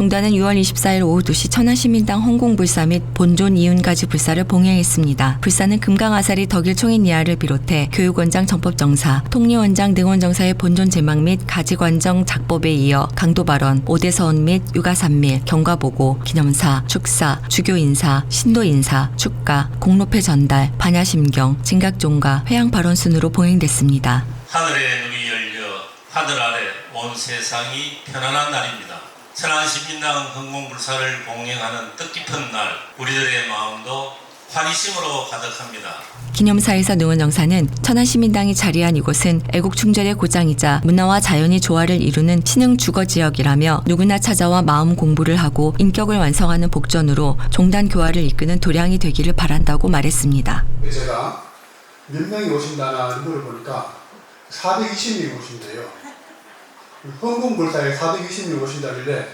불사는 6월 24일 오후 2시 천안시민당 헌공불사 및 본존 이윤가지 불사를 봉행했습니다. 불사는 금강아사리 덕일 총인 이하를 비롯해 교육원장 정법정사, 통리원장 등원정사의 본존 제막 및 가지관정 작법에 이어 강도발언, 오대서원 및 육아산밀, 경과보고, 기념사, 축사, 주교인사, 신도인사, 축가, 공로패 전달, 반야심경, 진각종가, 회양발언 순으로 봉행됐습니다. 하늘의 눈이 열려 하늘 아래 온 세상이 편안한 날입니다. 천안 시민당 흥공불사를 봉행하는 뜻깊은 날 우리들의 마음도 환희심으로 가득합니다. 기념사에서 능원정사는 천안시민당이 자리한 이곳은 애국충절의 고장이자 문화와 자연이 조화를 이루는 신흥 주거 지역이라며 누구나 찾아와 마음 공부를 하고 인격을 완성하는 복전으로 종단 교화를 이끄는 도량이 되기를 바란다고 말했습니다. 제가 몇 명이 오신다나 인도를 보니까 420명이 오신대요. 420명이 오신다길래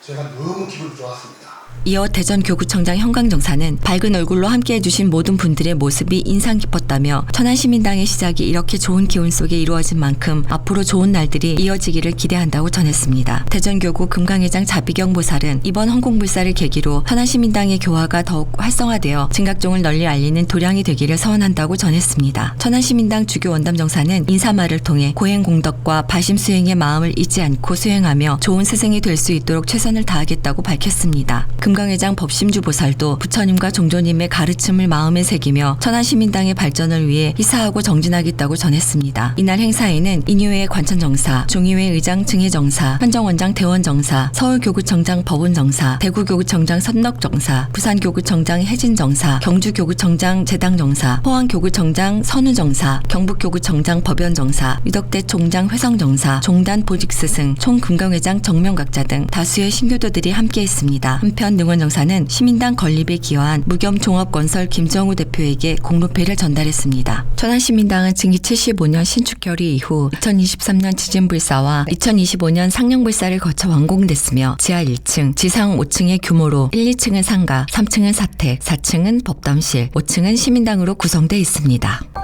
제가 너무 기분 좋았습니다. 이어 대전 교구청장 현강정사는 밝은 얼굴로 함께해 주신 모든 분들의 모습이 인상 깊었다며 천안시민당의 시작이 이렇게 좋은 기운 속에 이루어진 만큼 앞으로 좋은 날들이 이어지기를 기대한다고 전했습니다. 대전교구 금강회장 자비경 보살은 이번 헌공불사를 계기로 천안시민당의 교화가 더욱 활성화되어 진각종을 널리 알리는 도량이 되기를 서원한다고 전했습니다. 천안시민당 주교 원담 정사는 인사말을 통해 고행공덕과 바심수행의 마음을 잊지 않고 수행하며 좋은 스승이 될 수 있도록 최선을 다하겠다고 밝혔습니다. 금강회장 법심주 보살도 부처님과 종조님의 가르침을 마음에 새기며 천안시민당의 발전을 위해 희사하고 정진하겠다고 전했습니다. 이날 행사에는 인유회 관천정사, 중의회 의장 증혜정사, 현정원장 대원정사, 서울교구청장 법원정사, 대구교구청장 선덕정사, 부산교구청장 혜진정사, 경주교구청장 재당정사, 포항교구청장 선우정사, 경북교구청장 법연정사, 위덕대 총장 회성정사, 종단 보직스승, 총금강회장 정명각자 등 다수의 신교도들이 함께했습니다. 한편 능원정사는 시민당 건립에 기여한 무겸 종합건설 김정우 대표에게 공로패를 전달했습니다. 천안시민당은 증기 75년 신축결의 이후 2023년 지진불사와 2025년 상령불사를 거쳐 완공됐으며 지하 1층, 지상 5층의 규모로 1, 2층은 상가, 3층은 사택, 4층은 법담실, 5층은 시민당으로 구성돼 있습니다.